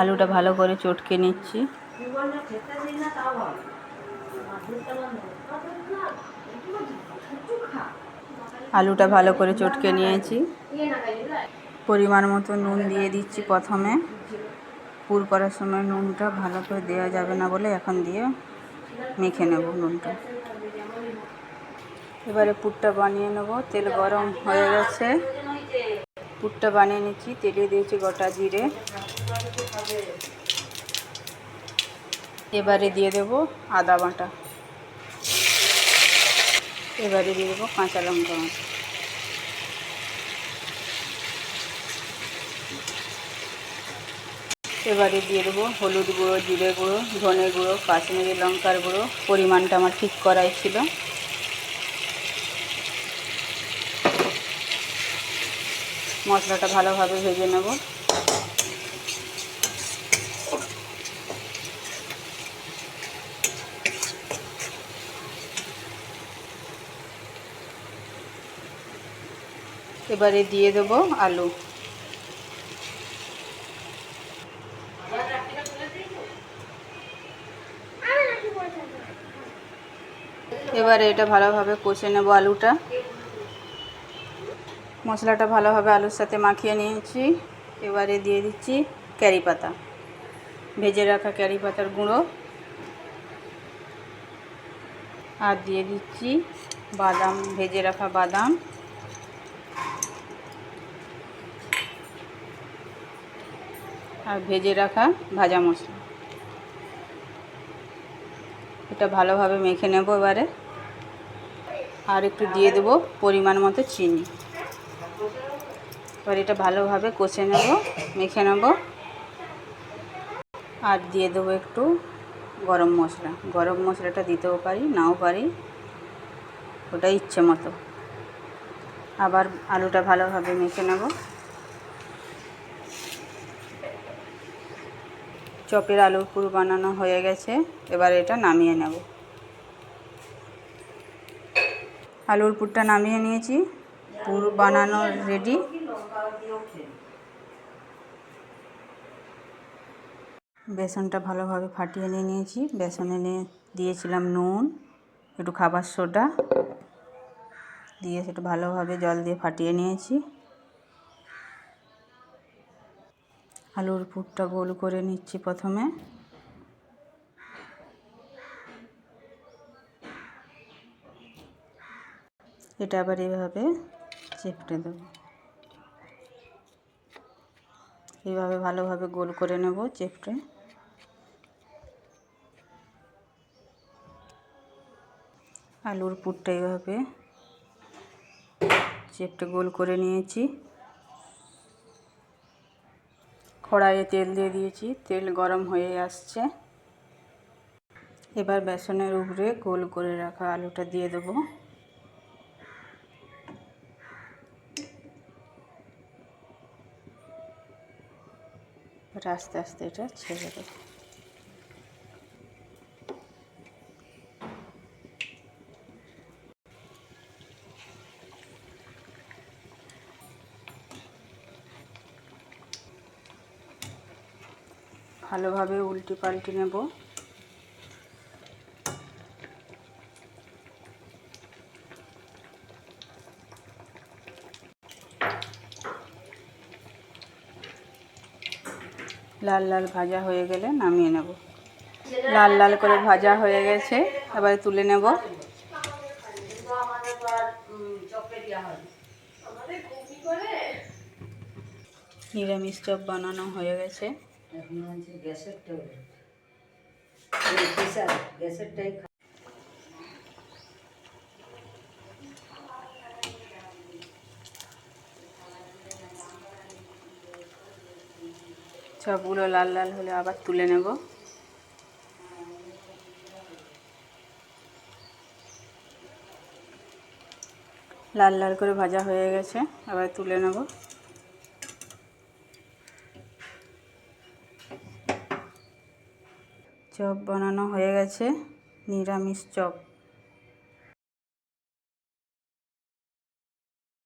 আলুটা ভালো করে চটকে নিচ্ছি। আলুটা ভালো করে চটকে নিয়েছি। পরিমাণ মতো নুন দিয়ে দিচ্ছি প্রথমে। পুর করার সময় নুনটা ভালো করে দেওয়া যাবে না বলে এখন দিয়ে মেখে নেব নুনটা। এবারে পুরটা বানিয়ে নেব। তেল গরম হয়ে গেছে। পুরটা বানিয়ে নিচ্ছি। তেলে দিয়েছি গোটা জিরে। এবারে দিয়ে দেব আদা বাটা। এবারে দিয়ে দেবো কাঁচা লঙ্কা এবারে দিয়ে দেবো হলুদ গুঁড়ো, জিরে গুঁড়ো, ধনে গুঁড়ো, কাশ্মীরি লঙ্কার গুঁড়ো। পরিমাণটা আমার ঠিক করাই ছিল। মশলাটা ভালোভাবে ভেজে নেব। এবারে দিয়ে দেবো আলু। এবারে এটা ভালোভাবে কষে নেব আলুটা। মশলাটা ভালোভাবে আলুর সাথে মাখিয়ে নিয়েছি। এবারে দিয়ে দিচ্ছি ক্যারি পাতা। ভেজে রাখা ক্যারি পাতার গুঁড়ো। আর দিয়ে দিচ্ছি বাদাম, ভেজে রাখা বাদাম। আর ভেজে রাখা ভাজা মশলা। এটা ভালোভাবে মেখে নেব এবারে। আর একটু দিয়ে দেবো পরিমাণ মতো চিনি। এবার এটা ভালোভাবে কষে নেব, মেখে নেব। আর দিয়ে দেবো একটু গরম মশলা। গরম মশলাটা দিতেও পারি, নাও পারি। ওটা ইচ্ছে মতো। আবার আলুটা ভালোভাবে মেখে নেব। চপের আলুর পুর বানানো হয়ে গেছে। এবার এটা নামিয়ে নেব। আলুর পুরটা নামিয়ে নিয়েছি। পুর বানানো রেডি বেসনটা ভালোভাবে ফাটিয়ে নিয়ে নিয়েছি। বেসনে নিয়ে দিয়েছিলাম নুন, একটু খাবার সোডা। দিয়ে সেটা ভালোভাবে জল দিয়ে ফাটিয়ে নিয়েছি। আলুর পুরটা গোল করে নিচ্ছি প্রথমে। এটা আবার এভাবে চেপটে দেবো। এভাবে ভালোভাবে গোল করে নেব চেপটে আলুর পুরটা এইভাবে চেপটে গোল করে নিয়েছি। কড়াইয়ে তেল দিয়ে দিয়েছি। তেল গরম হয়ে আসছে। এবার বেসনের উপরে গোল করে রাখা আলুটা দিয়ে দেবো। আস্তে আস্তে এটা ছেড়ে দেবো। ভালোভাবে উল্টে পাল্টে নেব। লাল লাল ভাজা হয়ে গেলে নামিয়ে নেব। লাল লাল করে ভাজা হয়ে গেছে, এবার তুলে নেব। নিরামিষ চপ বানানো হয়ে গেছে। সবগুলো লাল লাল হলে আবার তুলে নেব। লাল লাল করে ভাজা হয়ে গেছে, আবার তুলে নেব। চপ বানানো হয়ে গেছে নিরামিষ চপ।